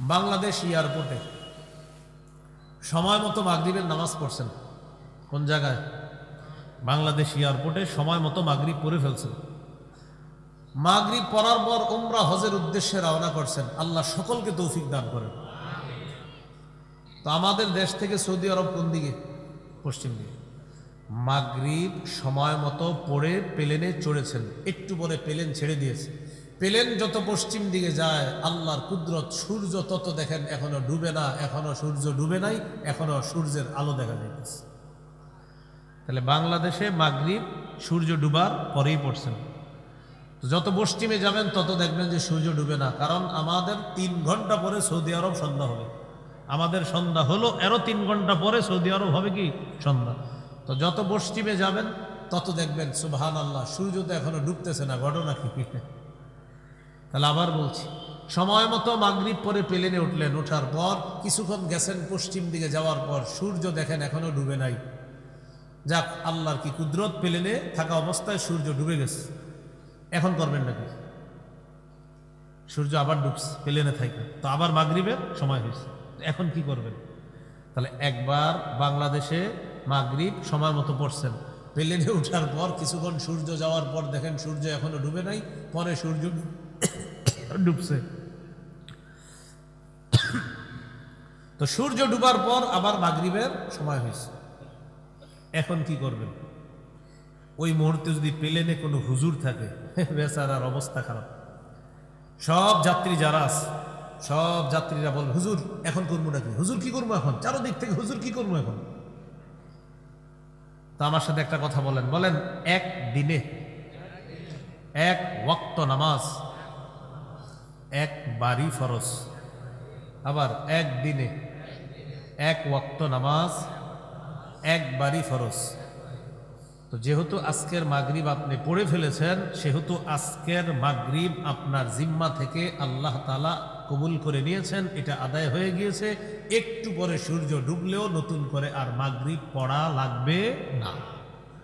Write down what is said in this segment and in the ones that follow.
বাংলাদেশ এয়ারপোর্টে। সময় মতো মাগরিবের নামাজ পড়ছেন। কোন জায়গায়? বাংলাদেশ এয়ারপোর্টে সময় মতো মাগরিব পড়ে ফেলছেন। মাগরিব পড়ার পর উমরা হজের উদ্দেশ্যে রওনা করছেন। আল্লাহ সকলকে তৌফিক দান করেন। তো আমাদের দেশ থেকে সৌদি আরব কোন দিকে? পশ্চিম দিকে। মাগরিব সময় মতো পড়ে, প্লেনে চড়েছেন। একটু পরে প্লেন ছেড়ে দিয়েছে। প্লেন যত পশ্চিম দিকে যায়, আল্লাহর কুদরত সূর্য তত দেখেন এখনও ডুবে না, এখনও সূর্য ডুবে নাই, এখনও সূর্যের আলো দেখা যাইতেছে। তাহলে বাংলাদেশে মাগরিব সূর্য ডুবার পরেই পড়ছেন যত পশ্চিমে যাবেন, তত দেখবেন যে সূর্য ডুবে না। কারণ আমাদের তিন ঘণ্টা পরে সৌদি আরব সন্ধ্যা হবে। আমাদের সন্ধ্যা হলো, এরও তিন ঘণ্টা পরে সৌদি আরব হবে কি? সন্ধ্যা। তো যত পশ্চিমে যাবেন, তত দেখবেন সুবহান আল্লাহ সূর্য তো এখনও ডুবতেছে না, ঘটনা কি? তাহলে আবার বলছি, সময় মতো মাগরিব পরে প্লেনে উঠলেন, ওঠার পর কিছুক্ষণ গেছেন পশ্চিম দিকে, যাওয়ার পর সূর্য দেখেন এখনও ডুবে নাই। যাক, আল্লাহর কি কুদরত, প্লেনে থাকা অবস্থায় সূর্য ডুবে গেছে। এখন করবেন নাকি? সূর্য আবার ডুবছে, প্লেনে থাকে তো আবার মাগরিবের সময় হয়েছে। এখন কি করবেন? তাহলে একবার বাংলাদেশে মাগরিব সময় মতো পড়ছেন। প্লেনে ওঠার পর কিছুক্ষণ সূর্য যাওয়ার পর দেখেন সূর্য এখনও ডুবে নাই, পরে সূর্য ডুবছে। তো সূর্য ডুবার পর আবার মাগরিবের সময় হয়েছে। এখন কি করবেন? ওই মুহূর্তে যদি প্লেনে কোনো হুজুর থাকে, বেচারার অবস্থা খারাপ। সব যাত্রী যারা আছে, সব যাত্রীরা বল, হুজুর, এখন করব নাকি? হুজুর, কি করব এখন? চারোদিক থেকে হুজুর, কি করব এখন? তো আমার সাথে একটা কথা বলেন। বলেন, এক দিনে, এক ওয়াক্ত নামাজ এক বাড়ি ফরজ। আবার এক দিনে এক ওয়াক্ত নামাজ এক বাড়ি ফরজ। তো যেহেতু আজকের মাগরিব আপনি পড়ে ফেলেছেন, সেহেতু আজকের মাগরিব আপনার জিম্মা থেকে আল্লাহ তালা কবুল করে নিয়েছেন, এটা আদায় হয়ে গিয়েছে। একটু পরে সূর্য ডুবলেও নতুন করে আর মাগরিব পড়া লাগবে না।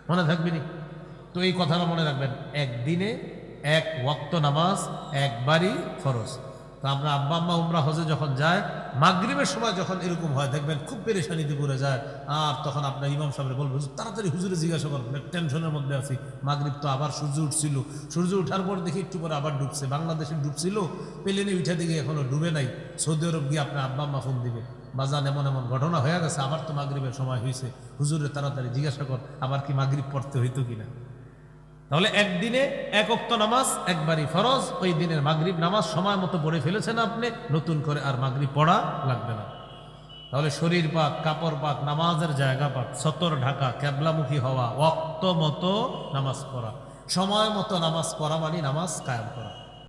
মনে থাকবে নি? তো এই কথাটা মনে রাখবেন, একদিনে এক ওয়াক্ত নামাজ একবারই ফরজ। তো আমরা আব্বা আম্মা উমরা হজে যখন যায় মাগরিবের সময় যখন এরকম হয় দেখবেন খুব পেরেশানিতে পড়ে যায়। আর তখন আপনার ইমাম সাহেব বলবেন "হুজুর, তাড়াতাড়ি হুজুরে জিজ্ঞাসা করেন টেনশনের মধ্যে আছি। মাগরিব তো আবার সূর্য উঠছিল। সূর্য উঠার পর দেখি একটু পরে আবার ডুবছে। বাংলাদেশে ডুবছিল প্লেনে উঠে দিকে এখনও ডুবে নাই। সৌদি আরব গিয়ে আপনার আব্বা আম্মা ফোন দিবে। বাজান এমন এমন ঘটনা হয়ে গেছে আবার তো মাগরিবের সময় হয়েছে হুজুরে তাড়াতাড়ি জিজ্ঞাসা কর আবার কি মাগরিব পড়তে হইতো কিনা? তাহলে একদিনে এক অক্ত নামাজ, একবারই ফরজ, ওই দিনের মাগরীব নামাজ সময় মতো পড়ে ফেলেছেন আপনি, নতুন করে আর মাগরিব পড়া লাগবে না। তাহলে শরীর পাক, কাপড় পাক, নামাজের জায়গা পাক, সতর ঢাকা, ক্যাবলামুখী হওয়া অক্ত মতো নামাজ পড়া। সময় মতো নামাজ পড়া মানে নামাজ কায়াম করা।